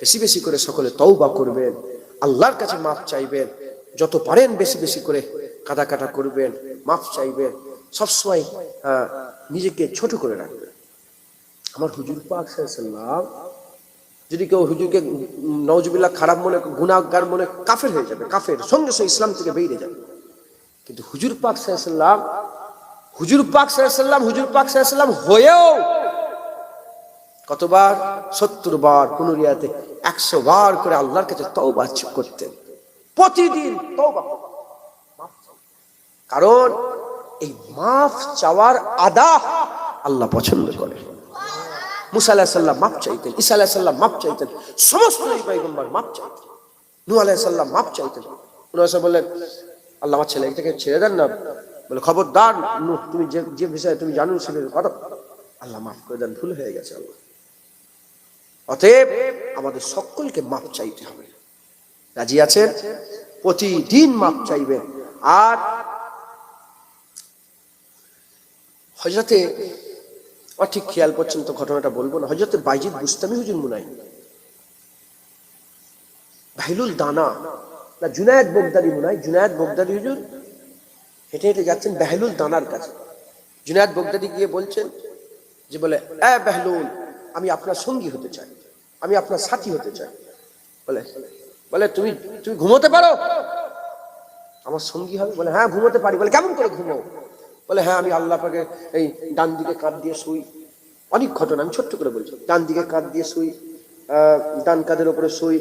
বেশি বেশি করে সকলে তওবা করবেন, আল্লাহর কাছে মাফ চাইবেন, যত পারেন বেশি বেশি করে কাটা কাটা করবেন, মাফ চাইবেন, সবসময় নিজেকে ছোট করে রাখবেন। আমার হুজুর পাক সাল্লাম যদি কেউ হুজুরকে নওজবিল্লাহ খারাপ মনে, গুনাহগার মনে কাফের হয়ে যাবে, কাফের, সঙ্গে সঙ্গে ইসলাম থেকে বেরিয়ে যাবে। কিন্তু হুজুর পাক সাল্লাম হুজুর পাক সাল্লাম হুজুর পাক সাল্লাম হয়েও কতবার সত্তর বার পুনরিয়াতে একশো বার করে আল্লাহর কাছে তওবা করতেন। প্রতিদিন। কারণ এই মাফ চাওয়ার আদা আল্লাহ পছন্দ করে মুসা আলাহ সাল্লাম মাপ চাইতেন ঈসা আলাহ সাল্লাম মাপ চাইতেন সমস্ত নবী পয়গম্বর মাপ চাইতেন। নূ আলাহ সাল্লাম মাপ চাইতেন। উনি বললেন আল্লাহ আমার ছেলেটাকে ছেড়ে দেন না। বলে খবরদার নূহ, তুমি যে যে বিষয়ে তুমি জানো সেটা করো। আল্লাহ মাফ করে দেন ভুল হয়ে গেছে আল্লাহ। অতএব আমাদের সকলকে মাপ চাইতে হবে। রাজি আছেন? প্রতিদিন মাপ চাইবেন। আর হজরতে ঠিক খেয়াল করছেন তো ঘটনাটা বলব না। হজরতে বাইজিদ বুস্তামি হুজুর মুনাই। ভাইলুল দানা। না, জুনায়দ বগদারি মুনাই। জুনায়দ বগদারি হুজুর হেঁটে হেঁটে যাচ্ছেন বেহলুল দানার কাছে। জুনায়দ বগদারি গিয়ে বলছেন যে বলে, এ বেহলুল আমি আপনার সঙ্গী হতে চাই। আমি আপনার সাথী হতে চাই। বলে বলে, তুমি তুমি ঘুমোতে পারো? আমার সঙ্গী হবে? বলে হ্যাঁ ঘুমোতে পারি। বলে, কেমন করে ঘুমো? বলে হ্যাঁ আমি আল্লাহ পাকে এই ডান দিকে কাঁধ দিয়ে শুই। অনেক ঘটনা, আমি ছোট্ট করে বলছি। ডান দিকে কাঁধ দিয়ে শুই ডান কাঁধের উপরে শুই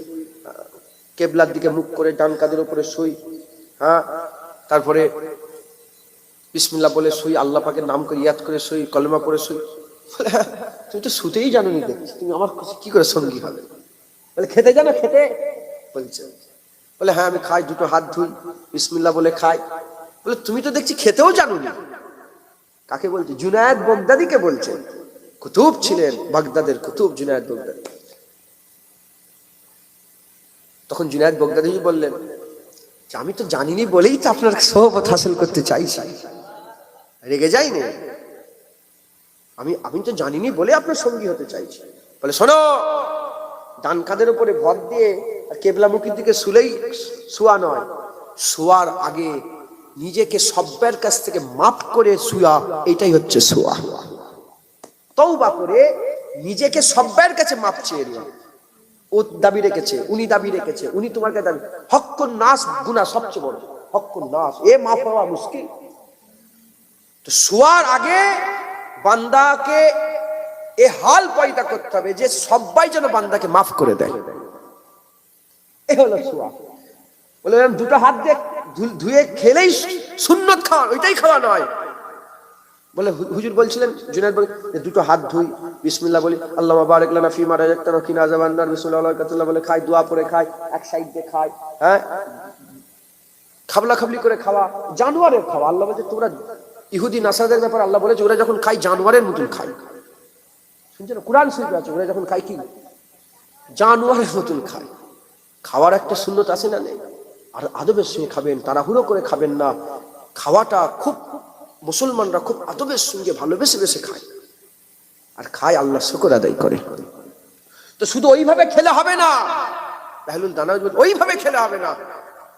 কেবলার দিকে মুখ করে ডান কাঁধের উপরে শুই হ্যাঁ তারপরে বিসমিল্লাহ বলে শুই, আল্লাহ পাকের নাম করে ইয়াদ করে শুই, কলমা করে শুই। তুমি তো শুতেই জানো নি দেখছি। তুমি আমার কি করে সঙ্গী হবে? বলে, খেতে জানো, খেতে? বলছে। বলে হ্যাঁ আমি খাই, দুটো হাত ধুই, বিসমিল্লাহ বলে খাই। বলে, তুমি তো দেখছি খেতেও জানো না কাকে বলছে? জুনায়দ বগদাদিকে বলছে। কুতুব ছিলেন বাগদাদের কুতুব, জুনায়দ বগদাদি। তখন জুনায়দ বগদাদি বললেন আমি তো জানিনি বলেই তো আপনার সহবত হাসিল করতে চাইছি। রেগে যাইনি? আমি আমি তো জানিনি বলে আপনার সঙ্গী হতে চাইছি। বলে, শোনো ডান কাঁধের উপরে ভর দিয়ে আর কেবলামুখীর দিকে শুলেই শুয়া নয়। শোয়ার আগে নিজেকে সব্যের কাছ থেকে মাফ করে শুয়া, এটাই হচ্ছে শুয়া। তৌবা করে নিজেকে সব্যের কাছে মাপ চেয়ে নিও। ও দাবি রেখেছে, উনি দাবি রেখেছে, উনি তোমার কাছে দাবি। হক্কুন নাস গুণা সবচেয়ে বড়। হক্কুন নাস এ মাপ হওয়া মুশকিল। তো শোয়ার আগে বান্দাকে এ হাল পয়দা করতে হবে যে সবাই যেন বান্দাকে মাফ করে দেয়। এ হলো দুটো হাত দিয়ে ধুয়ে খেলেই সুন্নত খাওয়া ওইটাই খাওয়া নয়। বলে হুজুর বলছিলেন জুনায়দ বলে দুটো হাত ধুই, বিসমিল্লাহ বলি আল্লাহ বারেক লানা ফিমা রাজাক্তানা কিনা জাবান্নার বিসমিল্লাহ আল্লাহ বলে, খাই, দোয়া করে খাই, এক সাইড দিয়ে খাই হ্যাঁ? খাবলা খাবলি করে খাওয়া, জানোয়ারের খাওয়া, আল্লাহ বলছে, তোমরা ইহুদি নাসাদের ব্যাপার আল্লাহ বলেছে, ওরা যখন খাই জানোয়ারের মতন খাই শুনছো না? কোরআন শরীফে আছে, ওরা যখন খাই কি? জানোয়ারের মতন খায়। খাওয়ার একটা শূন্যতা আছে না নেই? আর আদবের সঙ্গে খাবেন, তাড়াহুড়ো করে খাবেন না। খাওয়াটা খুব, মুসলমানরা খুব আদবের সঙ্গে ভালোবেসে বেসে খায়। আর খায় আল্লাহ শুকর আদায় করে। তো শুধু ওইভাবে খেলে হবে না। বেহলুল দানা ওইভাবে খেলে হবে না।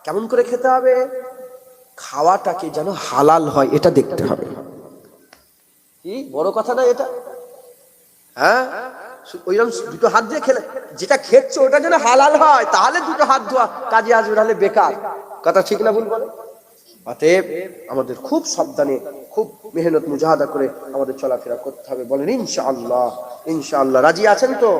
কেমন করে খেতে হবে? খাওয়াটাকে যেন হালাল হয়, এটা দেখতে হবে। কি? বড় কথা না এটা? হ্যাঁ? ওইরকম দুটো হাত দিয়ে খেলে যেটা খেচ্ছে ওটা যেন হালাল হয়, তাহলে দুটো হাত ধোয়া। কাজে আসবে নাহলে বেকার। কথা ঠিক না ভুল বলে? অতএব আমাদের খুব সাবধানে, খুব মেহনত মুজাহাদা করে আমাদের চলাফেরা করতে হবে বলেন, ইনশাআল্লাহ। ইনশাআল্লাহ। রাজি আছেন তো?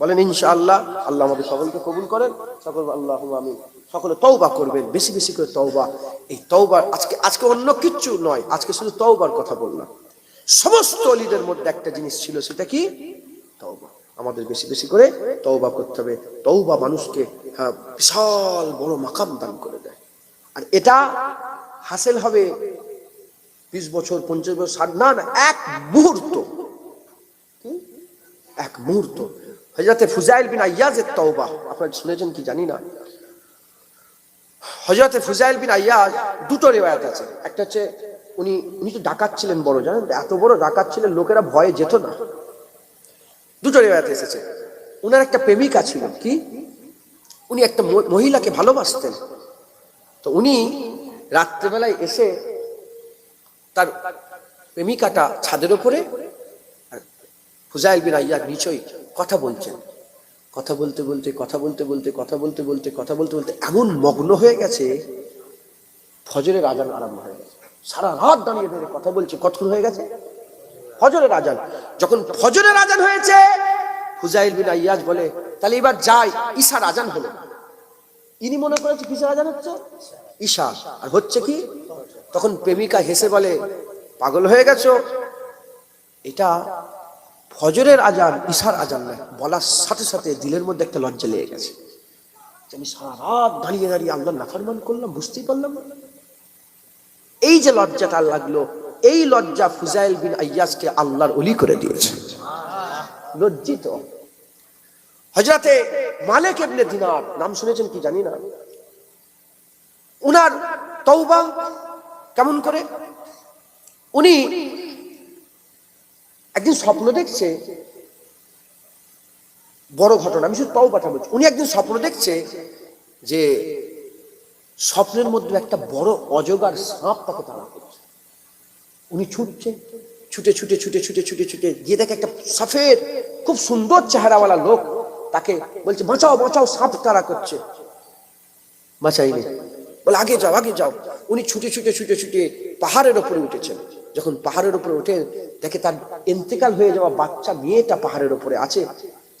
বলেন ইনশাআল্লাহ আল্লাহ আমাদের সকলকে কবুল করেন। সকল আল্লাহ আমি সকলে তওবা করবেন বেশি বেশি করে তওবা। এই তওবার আজকে আজকে অন্য কিচ্ছু নয় আজকে শুধু তওবার কথা বললাম। সমস্ত অলিদের মধ্যে একটা জিনিস ছিল সেটা কি? তওবা। আমাদের বেশি বেশি করে তওবা করতে হবে। তওবা মানুষকে হ্যাঁ, বিশাল বড় মাকাম দান করে দেয়। আর এটা হাসিল হবে বিশ বছর পঞ্চাশ বছর না না এক মুহূর্ত। এক মুহূর্ত। হজরতে ফুজাইল বিন আয়াজের তওবা, আপনারা শুনেছেন কি জানি না? হজরতে ফুজাইল বিন আয়াজ দুটো রেওয়ায়ত আছে। একটা হচ্ছে উনি উনি তো ডাকাত ছিলেন বড়, জানেন? এত বড় ডাকাত ছিলেন, লোকেরা ভয়ে যেত না। দুটো রেওয়ায়ত এসেছে। উনার একটা প্রেমিকা ছিল, কি? উনি একটা মহিলাকে ভালোবাসতেন। তো উনি রাত্রেবেলায় এসে তার প্রেমিকাটা ছাদের ওপরে ফুজাইল বিন আইয়ার নিচই কথা বলছেন। কথা বলতে বলতে, কথা বলতে বলতে, কথা বলতে বলতে, কথা বলতে বলতে এমন মগ্ন হয়ে গেছে, ফজরের আজান আরম্ভ হয়ে গেছে। সারা রাত দাঁড়িয়ে দাঁড়িয়ে কথা বলছে, কতক্ষণ হয়ে গেছে? ফজরের আজান। যখন ফজরের আজান হয়েছে, হুজাইল বিন আইয়াজ বলে, তাহলে এবার যাই। ঈশার আজান হলো। ইনি মনে করেছে কিসের আজান হচ্ছে? ঈশা। আর হচ্ছে কি? তখন প্রেমিকা হেসে বলে, পাগল হয়ে গেছো? এটা ফজরের আজান, ঈশার আজান নয়, বলার সাথে সাথে দিলের মধ্যে একটা লজ্জা লেগে গেছে। আমি সারা রাত দাঁড়িয়ে দাঁড়িয়ে আল্লাহ নাফরমান করলাম, বুঝতেই পারলাম এই যে লজ্জাটা লাগল, এই লজ্জা ফুজাইল বিন আইয়াসকে আল্লাহর অলি করে দিয়েছে। লজ্জিত। হজরতে মালিক ইবনে দিনার, নাম শুনেছেন কি জানি না? উনার তৌবা কেমন করে? উনি স্বপ্ন দেখছে, বড় ঘটনা, আমি শুধু তওবাটা বলছি। উনি একদিন স্বপ্ন দেখছে যে স্বপ্নের মধ্যে একটা বড় অজগার সাপ তাকে তাড়া করছে। উনি ছুটছে, ছুটে ছুটে ছুটে ছুটে ছুটে ছুটে গিয়ে দেখে একটা সফেদ খুব সুন্দর চেহারাওয়ালা লোক তাকে বলছে, বাঁচাও বাঁচাও, সাপ তাড়া করছে। বাঁচাইনি বলে, আগে যাও আগে যাও। উনি ছুটে ছুটে ছুটে ছুটে পাহাড়ের ওপরে উঠেছেন। যখন পাহাড়ের উপরে উঠে দেখে তার ইন্তেকাল হয়ে যাওয়া বাচ্চা মেয়েটা পাহাড়ের উপরে আছে।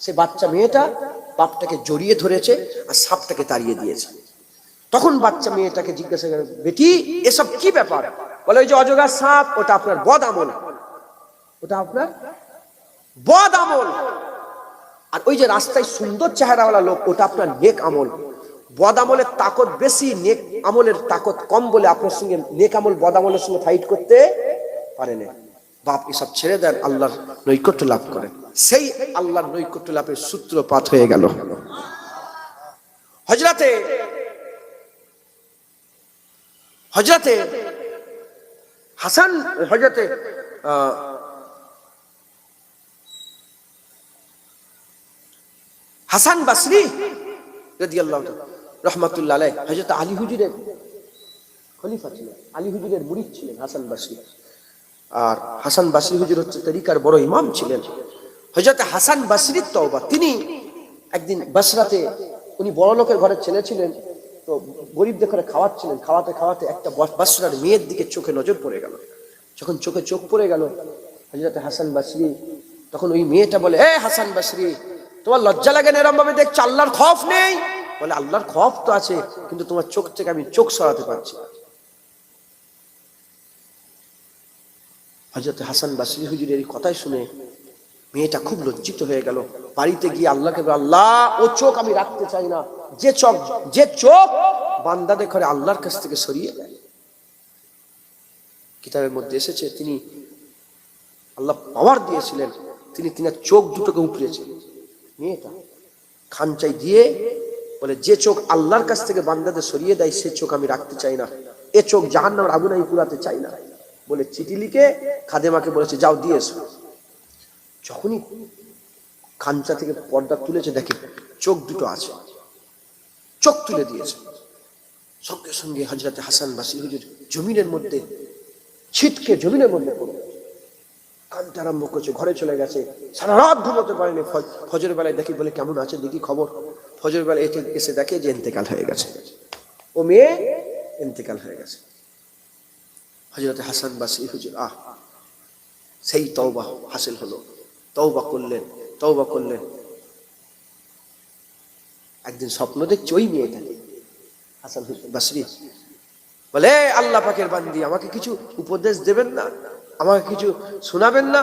সে বাচ্চা মেয়েটা বাপটাকে জড়িয়ে ধরেছে আর সাপটাকে তাড়িয়ে দিয়েছে। তখন বাচ্চা মেয়েটাকে জিজ্ঞাসা করে, বেটি, এসব কি ব্যাপার? বলে, ওই যে অজগার সাপ, ওটা আপনার বদ আমল। ওটা আপনার বদ আমল। আর ওই যে রাস্তায় সুন্দর চেহারাওয়ালা লোক, ওটা আপনার নেক আমল। বদ আমলের তাকত বেশি, নেক আমলের তাকত কম বলে আপনার সঙ্গে, নেক আমল বদ আমলের সঙ্গে ফাইট করতে পারে না বাপ এসব ছেড়ে দেন, আল্লাহর নৈকট্য লাভ করেন সেই আল্লাহর নৈকট্য লাভের সূত্রপাত হয়ে গেল। হজরতে হজরতে হাসান হজরতে হাসান বাসরি রাদিয়াল্লাহু তাআলা, রহমাতুল্লাহ হযরত আলী হুজুরের খলিফা ছিলেন, আলী হুজুরের মুরিদ ছিলেন হাসান বাসরি। আর হাসান বাসরি হুজুর হচ্ছে তরিকার বড় ইমাম ছিলেন। হযরত হাসান বাসরির তওবা, তিনি একদিন বাসরাতে উনি বড় লোকের ঘরের ছেলে ছিলেন, তো গরিবদের ঘরে খাওয়াচ্ছিলেন, খাওয়াতে খাওয়াতে একটা বাসরার মেয়ের দিকে চোখে নজর পড়ে গেল। যখন চোখে চোখ পড়ে গেল, হযরত হাসান বাসরি, তখন ওই মেয়েটা বলে, এ হাসান বাসরি, তোমার লজ্জা লাগে না এরম ভাবে দেখছ? আল্লাহর খফ নেই? বলে, আল্লাহর খফ তো আছে, কিন্তু তোমার চোখ থেকে আমি চোখ সরাতে পারছি হজরত হাসান বাসরি হুজুরের এই কথাই শুনে মেয়েটা খুব লজ্জিত হয়ে গেল। বাড়িতে গিয়ে আল্লাহকে আল্লাহ, ও চোখ আমি রাখতে চাই না। যে চোখ যে চোখ বান্দাদের ঘরে আল্লাহর কাছ থেকে সরিয়ে দেয়। কিতাবের মধ্যে এসেছে, তিনি আল্লাহ পাওয়ার দিয়েছিলেন। তিনি তিনার চোখ দুটোকে উপড়েছেন। মেয়েটা খানচাই দিয়ে বলে, যে চোখ আল্লাহর কাছ থেকে বান্দাদের সরিয়ে দেয়, সে চোখ আমি রাখতে চাই না। এ চোখ জাহান্নামের আগুন আমি পুরাতে চাই না। বলে চিঠি লিখে খাদেমাকে বলেছে, যাও, দিয়ে এসো। যখনই খাঞ্চা থেকে পর্দা তুলেছে, দেখে চোখ দুটো আছে। চোখ তুলে দিয়েছে। সঙ্গে সঙ্গে হজরত হাসান বাসি হুজুর জমিনের মধ্যে, ছিটকে জমিনের মধ্যে পড়ল কানতে আরম্ভ করছে, ঘরে চলে গেছে। সারা রাত ঘুমোতে পারেনি। ফ- ফজরের বেলায় দেখি বলে, কেমন আছে? দেখি খবর। ফজরের বেলায় এসে এসে দেখে যে ইন্তেকাল হয়ে গেছে। ও মেয়ে ইন্তেকাল হয়ে গেছে। হজরত হাসান বাসি, হুজুর, আহ, সেই তওবা হাসিল হলো। তওবা করলেন তওবা করলেন। একদিন স্বপ্ন দেখছি ওই মেয়েটাকে হাসান হুজুর বাসরি বলে, "এ আল্লাহ পাকের বান্দি, আমাকে কিছু উপদেশ দেবেন না? আমাকে কিছু শোনাবেন না?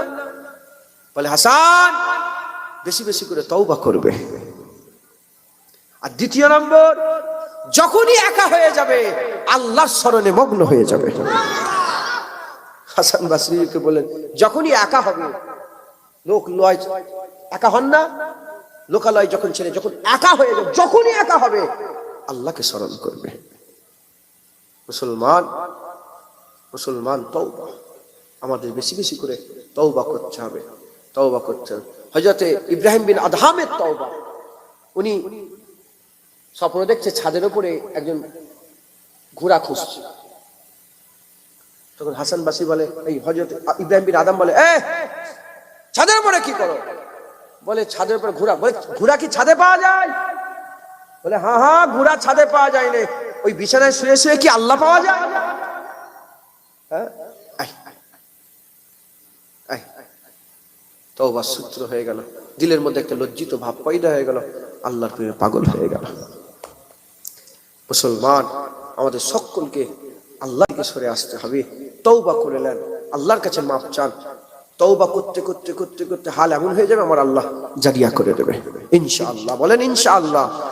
বলে, হাসান, বেশি বেশি করে তওবা করবে। আর দ্বিতীয় নম্বর, যখনই একা হয়ে যাবে, আল্লাহর স্মরণে মগ্ন হয়ে যাবে। হাসান বাসরিকে বলেন, যখনই একা হবে, লোক লয়, একা হন না, লোকালয় যখন ছেড়ে, যখন একা হয়ে যাবে, যখনই একা হবে, আল্লাহকে স্মরণ করবে। মুসলমান মুসলমান, তওবা। আমাদের বেশি বেশি করে তওবা করতে হবে, তওবা করতে হবে। হজরতে ইব্রাহিম বিন আদহামের তওবা। উনি স্বপ্ন দেখছে ছাদের উপরে একজন ঘোড়া খুঁজছে। তখন হাসান বাসি বলে, এই হজরত ইব্রাহিম বিন আদম বলে, এ, ছাদের উপরে কি করো? বলে, ছাদের উপরে ঘোড়া। বলে, ঘোড়া কি ছাদে পাওয়া যায়? বলে হ্যাঁ হ্যাঁ ঘোড়া ছাদে পাওয়া যায় না। ওই বিছানায় শুয়ে শুয়ে কি আল্লাহ পাওয়া যায়? হ্যাঁ। তওবা সূত্র হয়ে গেল। দিলের মধ্যে একটা লজ্জিত ভাব পয়দা হয়ে গেল। আল্লাহর প্রেমে পাগল হয়ে গেল। মুসলমান, আমাদের সকলকে আল্লাহকে সরে আসতে হবে। তৌবা করে নেন। আল্লাহর কাছে মাফ চান। তৌবা করতে করতে করতে করতে হাল এমন হয়ে যাবে, আমার আল্লাহ জারিয়া করে দেবে। ইনশাআল্লাহ। বলেন, ইনশাআল্লাহ।